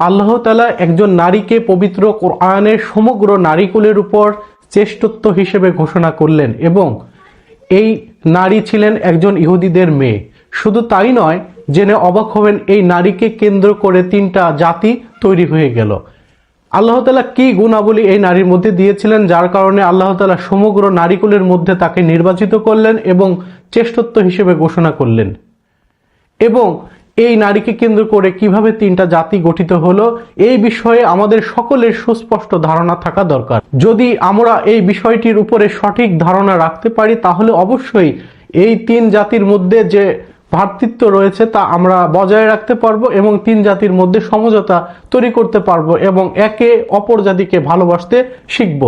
আল্লাহ তালা একজন নারীকে পবিত্র কোরআনের সমগ্র নারীকুলের উপর শ্রেষ্ঠত্ব হিসেবে ঘোষণা করলেন এবং এই নারী ছিলেন একজন ইহুদিদের মেয়ে। শুধু তাই নয়, জেনে অবাক হবেন এই নারীকে কেন্দ্র করে তিনটা জাতি তৈরি হয়ে গেল। আল্লাহ তালা কি গুণাবলী এই নারীর মধ্যে দিয়েছিলেন, যার কারণে আল্লাহ তালা সমগ্র নারীকুলের মধ্যে তাকে নির্বাচিত করলেন এবং চেষ্টত্ব হিসেবে ঘোষণা করলেন। এবং এই নারীকে কেন্দ্র করে কীভাবে তিনটা জাতি গঠিত হলো, এই বিষয়ে আমাদের সকলের সুস্পষ্ট ধারণা থাকা দরকার। যদি আমরা এই বিষয়টির উপরে সঠিক ধারণা রাখতে পারি, তাহলে অবশ্যই এই তিন জাতির মধ্যে যে ভ্রাতৃত্ব রয়েছে তা আমরা বজায় রাখতে পারব এবং তিন জাতির মধ্যে সমঝোতা তৈরি করতে পারব এবং একে অপর জাতিকে ভালোবাসতে শিখব।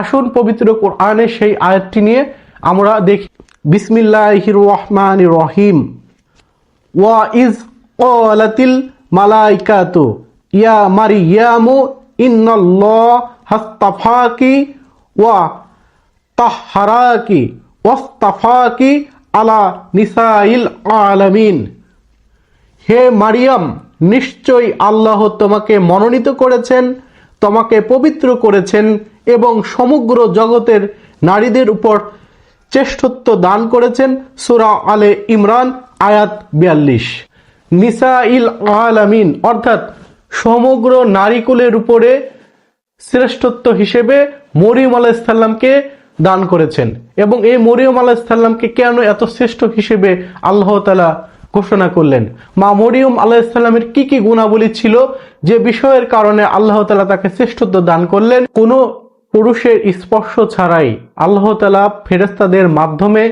আসুন পবিত্র কোরআনে সেই আয়াতটি নিয়ে আমরা দেখি। বিসমিল্লাহির রহমান রহিম। ওয়া ইজ ক্বালাতিল মালাইকাতু ইয়া মারিয়ামু ইন্নাল্লাহ হাস্তাফাকি ওয়া তাহহারাকি ওয়াস্তাফাকি আলা নিসাইল আলামিন হে মারিয়াম, নিশ্চয়ই আল্লাহ তোমাকে মনোনীত করেছেন, তোমাকে পবিত্র করেছেন এবং সমগ্র জগতের নারীদের উপর শ্রেষ্ঠত্ব দান করেছেন। সুরা আলে ইমরান, আয়াত বিয়াল্লিশ। আলামিন, অর্থাৎ সমগ্র নারীকুলের উপরে শ্রেষ্ঠত্ব হিসেবে মরিয়ম আলাইসাল্লামকে দান করেছেন। এবং এই মরিয়ম আলাইসাল্লামকে কেন এত শ্রেষ্ঠ হিসেবে আল্লাহ তালা ঘোষণা করলেন? মা মরিয়ম আলাইসাল্লামের কি কি গুণাবলী ছিল যে বিষয়ের কারণে আল্লাহ তালা তাকে শ্রেষ্ঠত্ব দান করলেন? কোনো পুরুষের স্পর্শ ছাড়াই আল্লাহ তালা ফেরেস্তাদের মাধ্যমে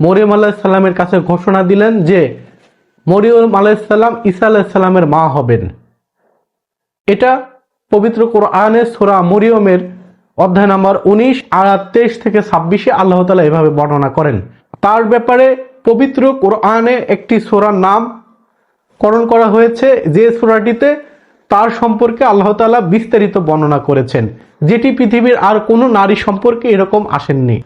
মরিয়ম আলাইসাল্লামের কাছে ঘোষণা দিলেন যে মরিয়ম আলাইসাল্লাম ঈসা আলাইসাল্লামের মা হবেন। এটা পবিত্র কোরআনে সোরা মরিয়মের অধ্যায় নাম্বার উনিশ, আয়াত তেইশ থেকে ছাব্বিশে আল্লাহ তালা এভাবে বর্ণনা করেন। তার ব্যাপারে পবিত্র কোরআনে একটি সোরার নাম করণ করা হয়েছে। যে সোরাটিতে তার সম্পর্কে আল্লাহ তালা বিস্তারিত বর্ণনা করেছেন। যেটি পৃথিবীর আর কোনো নারী সম্পর্কে এরকম আসেননি।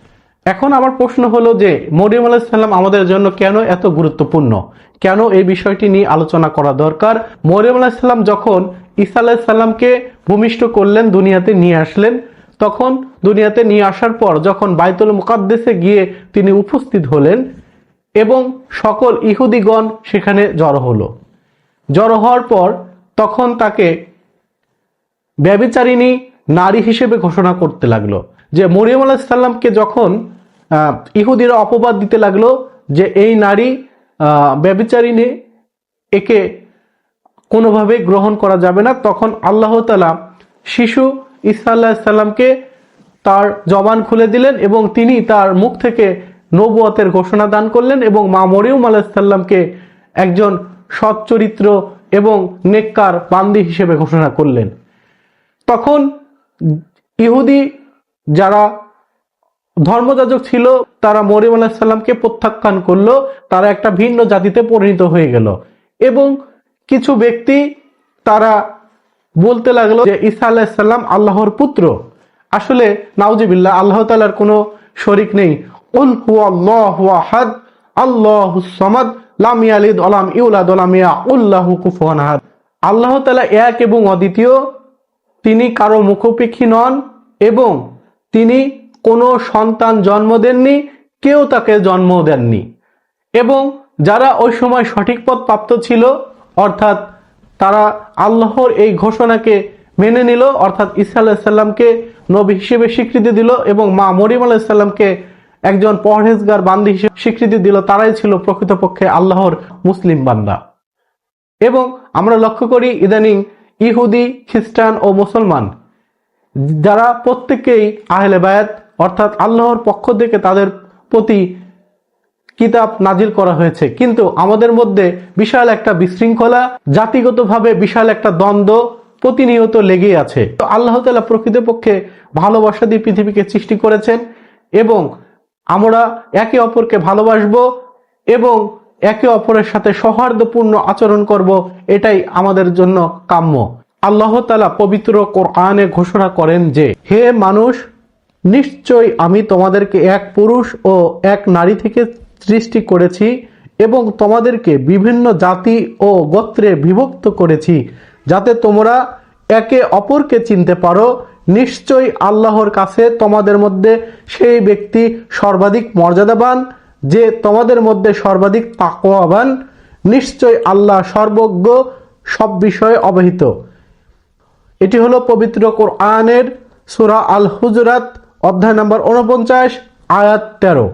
এখন আমার প্রশ্ন হলো যে মরিয়ম আলাহিসাল্লাম আমাদের জন্য কেন এত গুরুত্বপূর্ণ? কেন এই বিষয়টি নিয়ে আলোচনা করা দরকার? মরিয়ম আলাহিসাল্লাম যখন ঈসা আলাহিসাল্লামকে ভূমিষ্ঠ করলেন, দুনিয়াতে নিয়ে আসলেন, তখন দুনিয়াতে নিয়ে আসার পর যখন বাইতুল মুকাদ্দেসে গিয়ে তিনি উপস্থিত হলেন এবং সকল ইহুদিগণ সেখানে জড়ো হলো। জড়ো হওয়ার পর তখন তাকে ব্যবিচারিণী নারী হিসেবে ঘোষণা করতে লাগল যে মরিয়ম আলাহিসাল্লামকে যখন ইহুদিরা অপবাদ দিতে লাগল যে এই নারী আহ, ব্যভিচারিণী একে কোনোভাবে গ্রহণ করা যাবে না। তখন আল্লাহ তালা শিশু ঈসা আল্লাহ সাল্লামকে তার জবান খুলে দিলেন এবং তিনি তার মুখ থেকে নবুয়তের ঘোষণা দান করলেন এবং মা মরিয়ম আলাহিসাল্লামকে একজন সৎ চরিত্র এবং নেককার বান্দি হিসেবে ঘোষণা করলেন। তখন ইহুদি যারা ধর্মযাজক ছিল, তারা মরিয়ম আলাহিসাল্লামকে প্রত্যাখ্যান করল, তারা একটা ভিন্ন জাতিতে পরিণত হয়ে গেল। এবং কিছু ব্যক্তি তারা বলতে লাগল যে, ঈসা আলাহিসাল্লাম আল্লাহর পুত্র। আসলে, নাউজিবিল্লাহ, আল্লাহ তালার কোনো শরিক নেই। উল হুয়াল্লাহু আহাদ, আল্লাহু সামাদ, লাম ইয়ালিদ ওয়ালাম ইউলাদ ওয়ালাম ইয়াউল্লাহু কুফুয়ান আল্লাহ তাআলা এক এবং অদ্বিতীয়, তিনি কারও মুখোপেক্ষী নন এবং তিনি কোনো সন্তান জন্ম দেননি, কেউ তাকে জন্ম দেননি। এবং যারা ওই সময় সঠিক পথ প্রাপ্ত ছিল, অর্থাৎ তারা আল্লাহর এই ঘোষণাকে মেনে নিল, অর্থাৎ ঈসা আলাহিসাল্লামকে নবী হিসেবে স্বীকৃতি দিল এবং মা মরিম আলাহিসাল্লামকে একজন পরহেজগার বান্দি হিসেবে স্বীকৃতি দিল, তারাই ছিল প্রকৃতপক্ষে আল্লাহর মুসলিম বান্দা। এবং আমরা লক্ষ্য করি, ইদানিং ইহুদি, খ্রিস্টান ও মুসলমান, যারা প্রত্যেকেই আহলে বায়াত অর্থাৎ আল্লাহর পক্ষ থেকে তাদের প্রতি কিতাব নাজিল করা হয়েছে। কিন্তু আমাদের মধ্যে বিশাল একটা বিশৃঙ্খলা, জাতিগতভাবে বিশাল একটা দ্বন্দ্ব প্রতিনিয়ত লেগেই আছে। তো আল্লাহ তালা প্রকৃতপক্ষে ভালোবাসা দিয়ে পৃথিবীকে সৃষ্টি করেছেন এবং আমরা একে অপরকে ভালোবাসবো এবং একে অপরের সাথে সৌহার্দ্যপূর্ণ আচরণ করব, এটাই আমাদের জন্য কাম্য। আল্লাহ তালা পবিত্র কোরআনে ঘোষণা করেন যে, হে মানুষ নিশ্চয় আমি তোমাদেরকে এক পুরুষ ও এক নারী থেকে সৃষ্টি করেছি এবং তোমাদেরকে বিভিন্ন জাতি ও গোত্রে বিভক্ত করেছি, যাতে তোমরা একে অপরকে চিনতে পারো। নিশ্চয়ই আল্লাহর কাছে তোমাদের মধ্যে সেই ব্যক্তি সর্বাধিক মর্যাদাবান, যে তোমাদের মধ্যে সর্বাধিক তাকওয়াবান। নিশ্চয় আল্লাহ সর্বজ্ঞ, সব বিষয়ে অবহিত। এটি হলো পবিত্র কোরআনের সূরা আল হুজরাত অধ্যায় নম্বর উনপঞ্চাশ আয়াত তেরো।